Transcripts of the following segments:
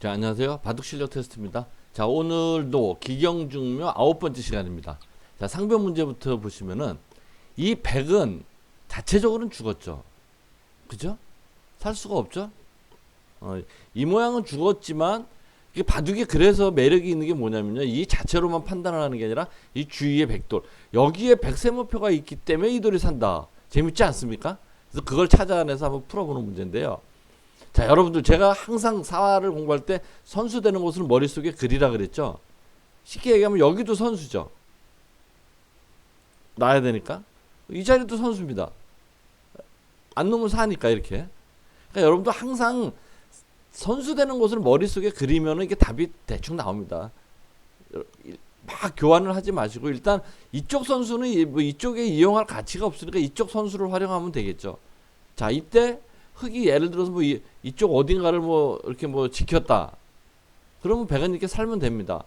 자, 안녕하세요. 바둑 실력 테스트입니다. 자, 오늘도 기경중묘 아홉 번째 시간입니다. 자, 상변 문제부터 보시면은 이 백은 자체적으로는 죽었죠. 그죠? 살 수가 없죠? 어, 이 모양은 죽었지만 이게 바둑이 그래서 매력이 있는 게 뭐냐면요. 이 자체로만 판단을 하는 게 아니라 이 주위에 백돌. 여기에 백세모표가 있기 때문에 이 돌이 산다. 재밌지 않습니까? 그래서 그걸 찾아내서 한번 풀어보는 문제인데요. 자, 여러분들 제가 항상 사화를 공부할 때 선수 되는 곳을 머릿속에 그리라 그랬죠. 쉽게 얘기하면 여기도 선수죠. 놔야 되니까. 이 자리도 선수입니다. 안 놓으면 사니까 이렇게. 그러니까 여러분도 항상 선수 되는 곳을 머릿속에 그리면 이게 답이 대충 나옵니다. 막 교환을 하지 마시고 일단 이쪽 선수는 이- 뭐 이쪽에 이용할 가치가 없으니까 이쪽 선수를 활용하면 되겠죠. 자, 이때 흙이 예를 들어서 뭐 이, 이쪽 어딘가를 뭐 이렇게 뭐 지켰다. 그러면 백은 이렇게 살면 됩니다.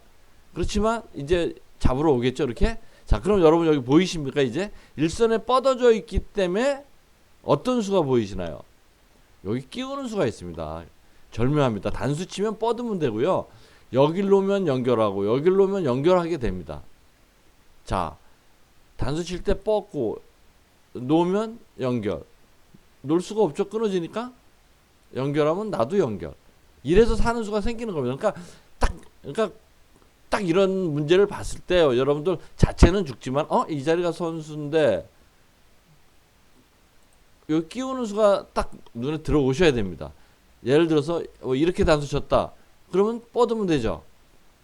그렇지만 이제 잡으러 오겠죠, 이렇게. 자, 그럼 여러분 여기 보이십니까? 이제 일선에 뻗어져 있기 때문에 어떤 수가 보이시나요? 여기 끼우는 수가 있습니다. 절묘합니다. 단수 치면 뻗으면 되고요. 여길 놓으면 연결하고 여길 놓으면 연결하게 됩니다. 자, 단수 칠 때 뻗고 놓으면 연결. 놓을 수가 없죠. 끊어지니까 연결하면 나도 연결. 이래서 사는 수가 생기는 겁니다. 그러니까 딱 그러니까 딱 이런 문제를 봤을 때 여러분들 자체는 죽지만 어 이 자리가 선수인데 여기 끼우는 수가 딱 눈에 들어오셔야 됩니다. 예를 들어서 어, 이렇게 단수 쳤다. 그러면 뻗으면 되죠.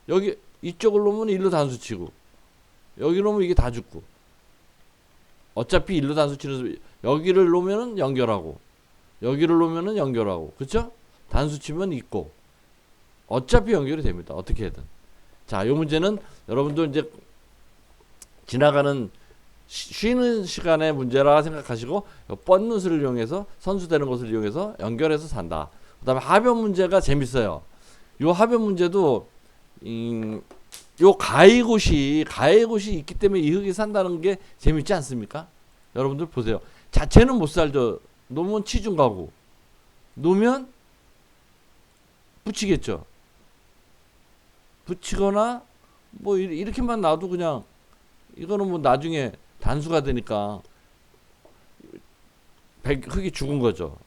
여기 이쪽을 놓으면 일로 단수 치고 여기 놓으면 이게 다 죽고 어차피 일로 단수 치는 여기를 놓으면은 연결하고 여기를 놓으면은 연결하고 그렇죠? 단수 치면 있고 어차피 연결이 됩니다. 어떻게든 자, 이 문제는 여러분들 이제 지나가는 쉬- 쉬는 시간의 문제라 생각하시고 요 뻗는 수를 이용해서 선수 되는 것을 이용해서 연결해서 산다. 그다음에 하변 문제가 재밌어요. 요 하변 문제도 음, 요 가이곳이 가이곳이 있기 때문에 이 흙이 산다는 게 재밌지 않습니까? 여러분들 보세요. 자체는 못 살죠. 놓으면 치중 가고 놓으면 붙이겠죠. 붙이거나 뭐 이- 이렇게만 놔도 그냥 이거는 뭐 나중에 단수가 되니까 백 흙이 죽은 거죠.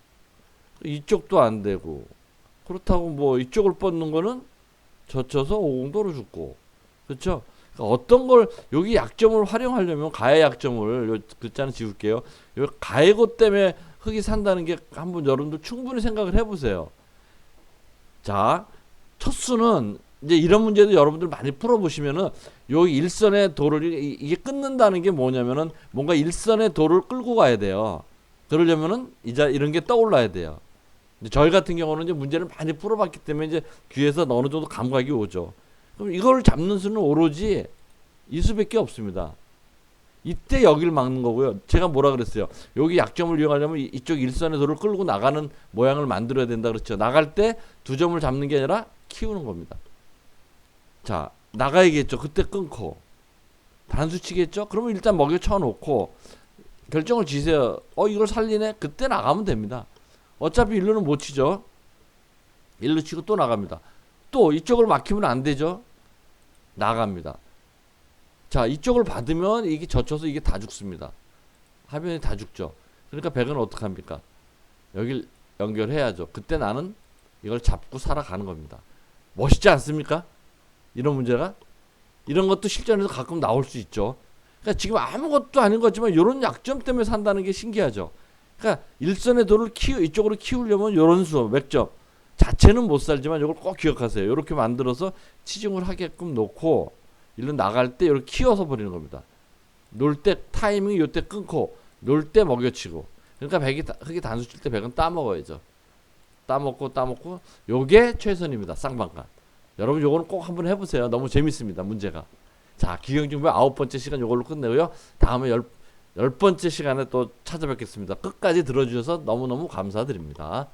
이쪽도 안 되고 그렇다고 뭐 이쪽을 뻗는 거는 젖혀서 오공도로 죽고 그렇죠? 그러니까 어떤 걸 여기 약점을 활용하려면 가해 약점을 요 글자는 지울게요. 요 가해고 때문에 흙이 산다는 게 한번 여러분들 충분히 생각을 해보세요. 자, 첫 수는 이제 이런 문제도 여러분들 많이 풀어보시면은 여기 일선의 도를 이- 이게 끊는다는 게 뭐냐면은 뭔가 일선의 도를 끌고 가야 돼요. 그러려면은 이제 이런 게 떠올라야 돼요. 저희 같은 경우는 이제 문제를 많이 풀어봤기 때문에 이제 귀에서 어느 정도 감각이 오죠. 그럼 이걸 잡는 수는 오로지 이 수밖에 없습니다. 이때 여기를 막는 거고요. 제가 뭐라 그랬어요? 여기 약점을 이용하려면 이- 이쪽 일선의 도를 끌고 나가는 모양을 만들어야 된다 그랬죠. 나갈 때 두 점을 잡는 게 아니라 키우는 겁니다. 자, 나가야겠죠. 그때 끊고 단수 치겠죠. 그러면 일단 먹여 쳐놓고 결정을 지세요. 어 이걸 살리네. 그때 나가면 됩니다. 어차피 일루는 못 치죠. 일루 치고 또 나갑니다. 또 이쪽을 막히면 안 되죠. 나갑니다. 자, 이쪽을 받으면 이게 젖혀서 이게 다 죽습니다. 하변이 다 죽죠. 그러니까 백은 어떻게 합니까? 여길 연결해야죠. 그때 나는 이걸 잡고 살아가는 겁니다. 멋있지 않습니까? 이런 문제가 이런 것도 실전에서 가끔 나올 수 있죠. 그러니까 지금 아무것도 아닌 거지만 이런 약점 때문에 산다는 게 신기하죠. 그러니까 일선의 도를 키우 이쪽으로 키우려면 이런 수 맥점 자체는 못 살지만 이걸 꼭 기억하세요. 이렇게 만들어서 치중을 하게끔 놓고 일로 나갈 때 이렇게 키워서 버리는 겁니다. 놀 때 타이밍 요때 끊고 놀 때 먹여치고 그러니까 백이 다- 흙이 단수 칠 때 백은 따먹어야죠. 따먹고 따먹고 요게 최선입니다. 쌍방간. 여러분 요거는 꼭 한번 해보세요. 너무 재밌습니다. 문제가. 자 기경중부 아홉 번째 시간 요걸로 끝내고요. 다음에 열, 열 번째 시간에 또 찾아뵙겠습니다. 끝까지 들어주셔서 너무너무 감사드립니다.